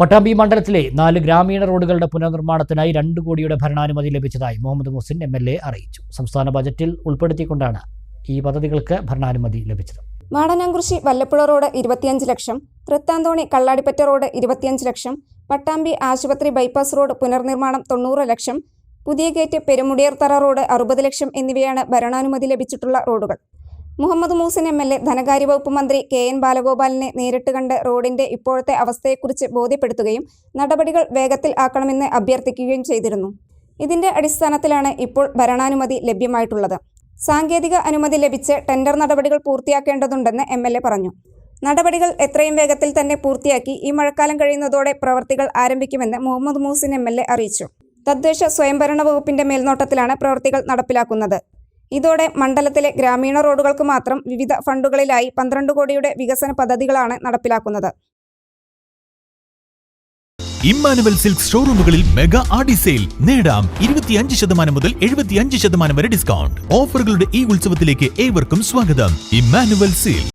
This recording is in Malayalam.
പട്ടാമ്പി മണ്ഡലത്തിലെ നാല് ഗ്രാമീണ റോഡുകളുടെ പുനർനിർമ്മാണത്തിനായി രണ്ട് കോടിയുടെ ഭരണാനുമതി ലഭിച്ചതായി മുഹമ്മദ് മുസിൻ എം അറിയിച്ചു. സംസ്ഥാന ബജറ്റിൽ ഉൾപ്പെടുത്തിക്കൊണ്ടാണ് ഈ പദ്ധതികൾക്ക് ഭരണാനുമതി ലഭിച്ചത്. വാടനാംകുറിശി വല്ലപ്പുഴ റോഡ് ഇരുപത്തിയഞ്ച് ലക്ഷം തൃത്താന്തോണി കള്ളാടിപ്പറ്റ റോഡ് ഇരുപത്തിയഞ്ച് ലക്ഷം പട്ടാമ്പി ആശുപത്രി ബൈപ്പാസ് റോഡ് പുനർനിർമ്മാണം തൊണ്ണൂറ് ലക്ഷം പുതിയ ഗേറ്റ് പെരുമുടിയർത്തറ റോഡ് അറുപത് ലക്ഷം എന്നിവയാണ് ഭരണാനുമതി ലഭിച്ചിട്ടുള്ള റോഡുകൾ. Muhammad Muhsin M L A ധനകാര്യ വകുപ്പ് മന്ത്രി കെ എൻ ബാലഗോപാലിനെ നേരിട്ട് കണ്ട് റോഡിന്റെ ഇപ്പോഴത്തെ അവസ്ഥയെക്കുറിച്ച് ബോധ്യപ്പെടുത്തുകയും നടപടികൾ വേഗത്തിൽ ആക്കണമെന്ന് അഭ്യർത്ഥിക്കുകയും ചെയ്തിരുന്നു. ഇതിന്റെ അടിസ്ഥാനത്തിലാണ് ഇപ്പോൾ ഭരണാനുമതി ലഭ്യമായിട്ടുള്ളത്. സാങ്കേതിക അനുമതി ലഭിച്ച് ടെൻഡർ നടപടികൾ പൂർത്തിയാക്കേണ്ടതുണ്ടെന്ന് എം പറഞ്ഞു. നടപടികൾ എത്രയും വേഗത്തിൽ തന്നെ പൂർത്തിയാക്കി ഈ മഴക്കാലം കഴിയുന്നതോടെ പ്രവർത്തികൾ ആരംഭിക്കുമെന്ന് മുഹമ്മദ് മൂസിൻ എ അറിയിച്ചു. തദ്ദേശ സ്വയംഭരണ വകുപ്പിന്റെ മേൽനോട്ടത്തിലാണ് പ്രവൃത്തികൾ നടപ്പിലാക്കുന്നത്. ഇതോടെ മണ്ഡലത്തിലെ ഗ്രാമീണ റോഡുകൾക്ക് മാത്രം വിവിധ ഫണ്ടുകളിലായി പന്ത്രണ്ട് കോടിയുടെ വികസന പദ്ധതികളാണ് നടപ്പിലാക്കുന്നത്. ഇമ്മാനുവൽ സിൽക്ക് ഷോറൂമുകളിൽ മെഗാ ആഡി സെയിൽ നേടാം ഇരുപത്തിയഞ്ച് ശതമാനം മുതൽ എഴുപത്തിയഞ്ച് ശതമാനം വരെ ഡിസ്കൗണ്ട്. ഓഫറുകളുടെ ഈ ഉത്സവത്തിലേക്ക് ഏവർക്കും സ്വാഗതം. Emmanuel silk